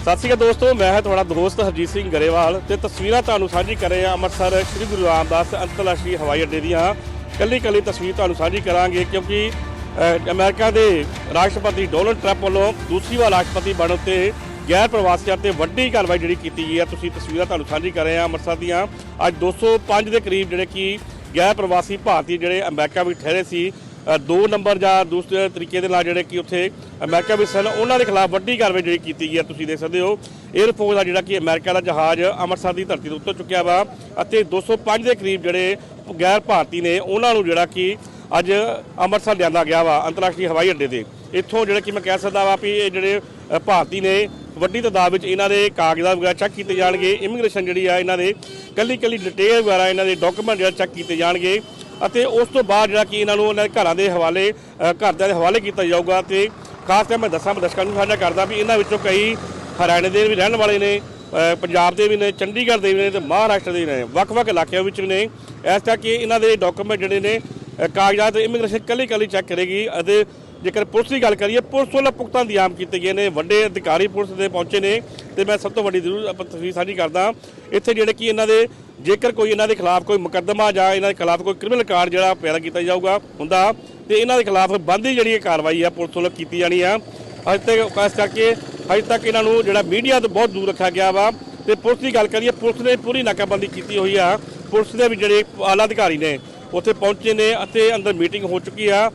ਸਤਿ ਸ਼੍ਰੀ ਅਕਾਲ ਦੋਸਤੋ ਮੈਂ ਹਾਂ ਤੁਹਾਡਾ ਦੋਸਤ ਹਰਜੀਤ ਸਿੰਘ ਗਰੇਵਾਲ ਤੇ ਤਸਵੀਰਾਂ ਤੁਹਾਨੂੰ ਸਾਂਝੀ ਕਰ ਰਹੇ ਹਾਂ ਅੰਮ੍ਰਿਤਸਰ ਸ੍ਰੀ ਗੁਰੂ ਰਾਮਦਾਸ ਅੰਤਰਰਾਸ਼ਟਰੀ ਹਵਾਈ ਅੱਡੇ ਦੀਆਂ। ਕੱਲੀ ਕੱਲੀ ਤਸਵੀਰ ਤੁਹਾਨੂੰ ਸਾਂਝੀ ਕਰਾਂਗੇ ਕਿਉਂਕਿ ਅਹ, ਅਮਰੀਕਾ ਦੇ ਰਾਸ਼ਟਰਪਤੀ ਡੋਨਲਡ ਟਰੰਪ ਵੱਲੋਂ ਦੂਸਰੀ ਵਾਰ ਰਾਸ਼ਟਰਪਤੀ ਬਣਨ ਤੇ ਗੈਰ ਪ੍ਰਵਾਸੀਆਂ ਤੇ ਵੱਡੀ ਕਾਰਵਾਈ ਜਿਹੜੀ ਕੀਤੀ ਗਈ ਹੈ ਤੁਸੀਂ ਤਸਵੀਰਾਂ ਤੁਹਾਨੂੰ ਸਾਂਝੀ ਕਰ ਰਹੇ ਹਾਂ ਅੰਮ੍ਰਿਤਸਰ ਦੀਆਂ। ਅੱਜ 205 ਦੇ ਕਰੀਬ ਜਿਹੜੇ ਕਿ ਗੈਰ ਪ੍ਰਵਾਸੀ ਭਾਰਤੀ ਜਿਹੜੇ ਅਮਰੀਕਾ ਵਿੱਚ ਠਹਿਰੇ ਸੀ ਦੋ ਨੰਬਰ ਜਾਂ ਦੂਸਰੇ ਤਰੀਕੇ ਦੇ ਨਾਲ ਜਿਹੜੇ ਕਿ ਉੱਥੇ ਅਮਰੀਕਾ ਵਿੱਚ ਸਨ, ਉਹਨਾਂ ਦੇ ਖਿਲਾਫ ਵੱਡੀ ਕਾਰਵਾਈ ਜਿਹੜੀ ਕੀਤੀ ਗਈ ਹੈ, ਤੁਸੀਂ ਦੇਖ ਸਕਦੇ ਹੋ। 에ਅਰਫੋਰਸ ਦਾ ਜਿਹੜਾ ਕਿ ਅਮਰੀਕਾ ਦਾ ਜਹਾਜ਼ ਅੰਮ੍ਰਿਤਸਰ ਦੀ ਧਰਤੀ ਤੋਂ ਉੱਤਰ ਚੁੱਕਿਆ ਵਾ ਅਤੇ 205 ਦੇ ਕਰੀਬ ਜਿਹੜੇ ਗੈਰ ਭਾਰਤੀ ਨੇ, ਉਹਨਾਂ ਨੂੰ ਜਿਹੜਾ ਕਿ ਅੱਜ ਅੰਮ੍ਰਿਤਸਰ ਲਿਆਂਦਾ ਗਿਆ ਵਾ, ਅੰਤਰਰਾਸ਼ਟਰੀ ਹਵਾਈ ਅੱਡੇ ਤੇ। ਇੱਥੋਂ ਜਿਹੜਾ ਕਿ ਮੈਂ ਕਹਿ ਸਕਦਾ ਵਾ ਵੀ ਇਹ ਜਿਹੜੇ ਭਾਰਤੀ ਨੇ ਵੱਡੀ ਤਾਦਾਦ ਵਿੱਚ ਇਹਨਾਂ ਦੇ ਕਾਗਜ਼ਾਂ ਵਗੈਰਾ ਚੈੱਕ ਕੀਤੇ ਜਾਣਗੇ ਇਮੀਗ੍ਰੇਸ਼ਨ ਜਿਹੜੀ ਆ, ਇਹਨਾਂ ਦੇ ਕੱਲੀ ਕੱਲੀ ਡਿਟੇਲ ਵਗੈਰਾ, ਇਹਨਾਂ ਦੇ ਡਾਕੂਮੈਂਟ ਜਿਹੜਾ ਚੈੱਕ ਕੀਤੇ ਜਾਣਗੇ। ਅਤੇ ਉਸ ਤੋਂ ਬਾਅਦ ਜਿਹੜਾ ਕਿ ਇਹਨਾਂ ਨੂੰ ਉਹਨਾਂ ਦੇ ਘਰਾਂ ਦੇ ਹਵਾਲੇ ਘਰਦਿਆਂ ਦੇ ਹਵਾਲੇ ਕੀਤਾ ਜਾਊਗਾ ਤੇ ਖਾਸ ਕਰ ਮੈਂ ਦੱਸਾਂ ਦਰਸ਼ਕਾਂ ਨੂੰ ਸਾਂਝਾ ਕਰਦਾ ਵੀ ਇਹਨਾਂ ਵਿੱਚੋਂ ਕਈ ਹਰਿਆਣੇ ਦੇ ਵੀ ਰਹਿਣ ਵਾਲੇ ਨੇ ਪੰਜਾਬ ਦੇ ਵੀ ਨੇ ਚੰਡੀਗੜ੍ਹ ਦੇ ਵੀ ਨੇ ਤੇ ਮਹਾਰਾਸ਼ਟਰ ਦੇ ਵੀ ਨੇ। ਵੱਖ-ਵੱਖ ਇਲਾਕਿਆਂ ਵਿੱਚ ਵੀ ਨੇ। ਇਸ ਕਰਕੇ ਇਹਨਾਂ ਦੇ ਡਾਕੂਮੈਂਟ ਜਿਹੜੇ ਨੇ ਅ, ਕਾਗਜ਼ਾਤ ਇਮੀਗ੍ਰੇਸ਼ਨ ਕੱਲੀ ਕੱਲੀ ਚੈੱਕ ਕਰੇਗੀ ਅਤੇ ਜੇਕਰ ਪੁਲਿਸ ਦੀ ਗੱਲ ਕਰੀਏ ਪੁਲਿਸ ਵੱਲੋਂ ਪੁਖਤਾ ਇੰਤਜ਼ਾਮ ਕੀਤੇ ਗਏ ਨੇ। ਵੱਡੇ ਅਧਿਕਾਰੀ ਪੁਲਿਸ ਦੇ ਪਹੁੰਚੇ ਨੇ ਤੇ ਮੈਂ ਸਭ ਤੋਂ ਵੱਡੀ ਜ਼ਰੂਰ ਆਪਾਂ ਤਸਵੀਰ ਸਾਂਝੀ ਕਰਦਾ। ਇੱਥੇ ਜਿਹੜੇ ਕਿ ਇਹਨਾਂ ਦੇ ਜੇਕਰ ਕੋਈ ਇਹਨਾਂ ਦੇ ਖਿਲਾਫ ਕੋਈ ਮੁਕੱਦਮਾ ਜਾਂ ਇਹਨਾਂ ਦੇ ਖਿਲਾਫ ਕੋਈ ਕ੍ਰਿਮੀਨਲ ਕਾਰਡ ਜਿਹੜਾ ਪੈਦਾ ਕੀਤਾ ਜਾਊਗਾ, ਹੁੰਦਾ ਤੇ ਇਹਨਾਂ ਦੇ ਖਿਲਾਫ ਬੰਦੀ ਜਿਹੜੀ ਇਹ ਕਾਰਵਾਈ ਆ ਪੁਲਿਸ ਵੱਲੋਂ ਕੀਤੀ ਜਾਣੀ ਆ। ਅੱਜ ਤੱਕ ਖਾਸ ਕਰਕੇ ਅੱਜ ਤੱਕ ਇਹਨਾਂ ਨੂੰ ਜਿਹੜਾ ਮੀਡੀਆ ਤੋਂ ਬਹੁਤ ਦੂਰ ਰੱਖਿਆ ਗਿਆ ਵਾ ਤੇ ਪੁਲਿਸ ਦੀ ਗੱਲ ਕਰੀਏ, ਪੁਲਿਸ ਨੇ ਪੂਰੀ ਨਾਕਾਬੰਦੀ ਕੀਤੀ ਹੋਈ ਆ। ਪੁਲਿਸ ਦੇ ਵੀ ਜਿਹੜੇ ਆਲਾ ਅਧਿਕਾਰੀ ਨੇ ਉੱਥੇ ਪਹੁੰਚੇ ਨੇ ਅਤੇ ਅੰਦਰ ਮੀਟਿੰਗ ਹੋ ਚੁੱਕੀ ਆ।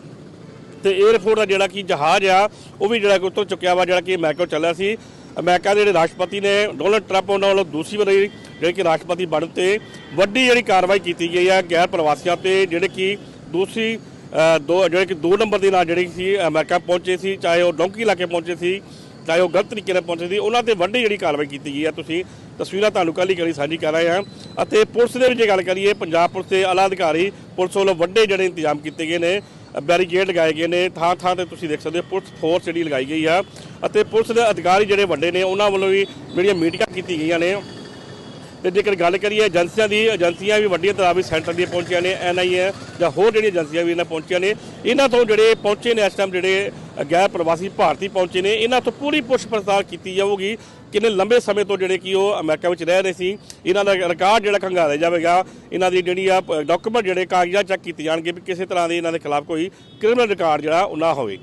ਤੇ 에ਅਰਪੋਰਟ ਦਾ ਜਿਹੜਾ ਕਿ ਜਹਾਜ਼ ਆ, ਉਹ ਵੀ ਜਿਹੜਾ ਕਿ ਉੱਤੋਂ ਚੁੱਕਿਆ ਵਾ, ਜਿਹੜਾ ਕਿ ਅਮਰੀਕਾ ਚੱਲਿਆ ਸੀ। ਅਮਰੀਕਾ ਦੇ ਜਿਹੜੇ ਰਾਸ਼ਟਰਪਤੀ ਨੇ, ਡੋਨਲਡ ਟਰੰਪ ਉਹਨਾਂ ਵੱਲੋਂ ਦੂਸਰੀ ਵਾਰੀ ਜਿਹੜੇ ਕਿ ਰਾਸ਼ਟਰਪਤੀ ਬਣਨ ਤੇ ਵੱਡੀ ਜਿਹੜੀ ਕਾਰਵਾਈ ਕੀਤੀ ਗਈ ਆ ਗੈਰ ਪ੍ਰਵਾਸੀਆਂ ਤੇ, ਜਿਹੜੇ ਕਿ ਦੂਸਰੀ ਦੋ, ਜਿਹੜੇ ਕਿ ਦੋ ਨੰਬਰ ਦੇ ਨਾਲ ਜਿਹੜੇ ਸੀ ਅਮਰੀਕਾ ਪਹੁੰਚੇ ਸੀ, ਚਾਹੇ ਉਹ ਡੋਂਕੀ ਇਲਾਕੇ ਪਹੁੰਚੇ ਸੀ, ਚਾਹੇ ਉਹ ਗਲਤ ਤਰੀਕੇ ਨਾਲ ਪਹੁੰਚੇ ਸੀ, ਉਹਨਾਂ ਤੇ ਵੱਡੀ ਜਿਹੜੀ ਕਾਰਵਾਈ ਕੀਤੀ ਗਈ ਹੈ ਤੁਸੀਂ ਤਸਵੀਰਾਂ ਤੁਹਾਨੂੰ ਕੱਲ੍ਹ ਹੀ ਕਰੀ ਸਾਂਝੀ ਕਰ ਰਹੇ ਹਾਂ। ਅਤੇ ਪੁਲਿਸ ਦੇ ਵਿੱਚ ਜੇ ਗੱਲ ਕਰੀਏ, ਪੰਜਾਬ ਪੁਲਿਸ ਦੇ ਆਲਾ ਅਧਿਕਾਰੀ ਪੁਲਿਸ ਵੱਲੋਂ ਵੱਡੇ ਜਿਹੜੇ ਇੰਤਜ਼ਾਮ ਕੀਤੇ ਗਏ ਨੇ। ਬੈਰੀਕੇਡ ਲਗਾਏ ਗਏ ਨੇ, ਥਾਂ ਥਾਂ ਤੇ ਤੁਸੀਂ ਦੇਖ ਸਕਦੇ ਹੋ, ਪੁਲਿਸ ਫੋਰਸ ਜਿਹੜੀ ਲਗਾਈ ਗਈ ਆ। ਅਤੇ ਪੁਲਿਸ ਦੇ ਅਧਿਕਾਰੀ ਜਿਹੜੇ ਵੱਡੇ ਨੇ, ਉਹਨਾਂ ਵੱਲੋਂ ਵੀ ਜਿਹੜੀਆਂ ਮੀਟਿੰਗਾਂ ਕੀਤੀ ਗਈਆਂ ਨੇ। ਤੇ ਜੇਕਰ ਗੱਲ ਕਰੀਏ ਏਜੰਸੀਆਂ ਦੀ, ਏਜੰਸੀਆਂ ਵੀ ਵੱਡੀਆਂ ਤਰ੍ਹਾਂ ਵੀ ਸੈਂਟਰ ਦੀਆਂ ਪਹੁੰਚੀਆਂ ਨੇ ਐਨਆਈਏ ਜਾਂ ਹੋਰ ਜਿਹੜੀਆਂ ਏਜੰਸੀਆਂ ਵੀ ਇਹਨਾਂ ਪਹੁੰਚੀਆਂ ਨੇ, ਇਹਨਾਂ ਤੋਂ ਜਿਹੜੇ ਪਹੁੰਚੇ ਨੇ ਇਸ ਟਾਈਮ ਜਿਹੜੇ ਗੈਰ ਪ੍ਰਵਾਸੀ ਭਾਰਤੀ ਪਹੁੰਚੇ ਨੇ, ਇਹਨਾਂ ਤੋਂ ਪੂਰੀ ਪੁੱਛ ਪੜਤਾਲ ਕੀਤੀ ਜਾਊਗੀ ਕਿੰਨੇ ਲੰਬੇ ਸਮੇਂ ਤੋਂ ਜਿਹੜੇ ਕਿ ਉਹ ਅਮਰੀਕਾ ਵਿੱਚ ਰਹਿ ਰਹੇ ਸੀ, ਇਹਨਾਂ ਦਾ ਰਿਕਾਰਡ ਜਿਹੜਾ ਖੰਗਾਲਿਆ ਜਾਵੇਗਾ, ਇਹਨਾਂ ਦੀ ਜਿਹੜੀ ਆ ਡਾਕੂਮੈਂਟ ਜਿਹੜੇ ਕਾਗਜ਼ਾਂ ਚੈੱਕ ਕੀਤੇ ਜਾਣਗੇ ਵੀ ਕਿਸੇ ਤਰ੍ਹਾਂ ਦੇ ਇਹਨਾਂ ਦੇ ਖਿਲਾਫ ਕੋਈ ਕ੍ਰਿਮੀਨਲ ਰਿਕਾਰਡ ਜਿਹੜਾ ਉਹ ਨਾ ਹੋਵੇ।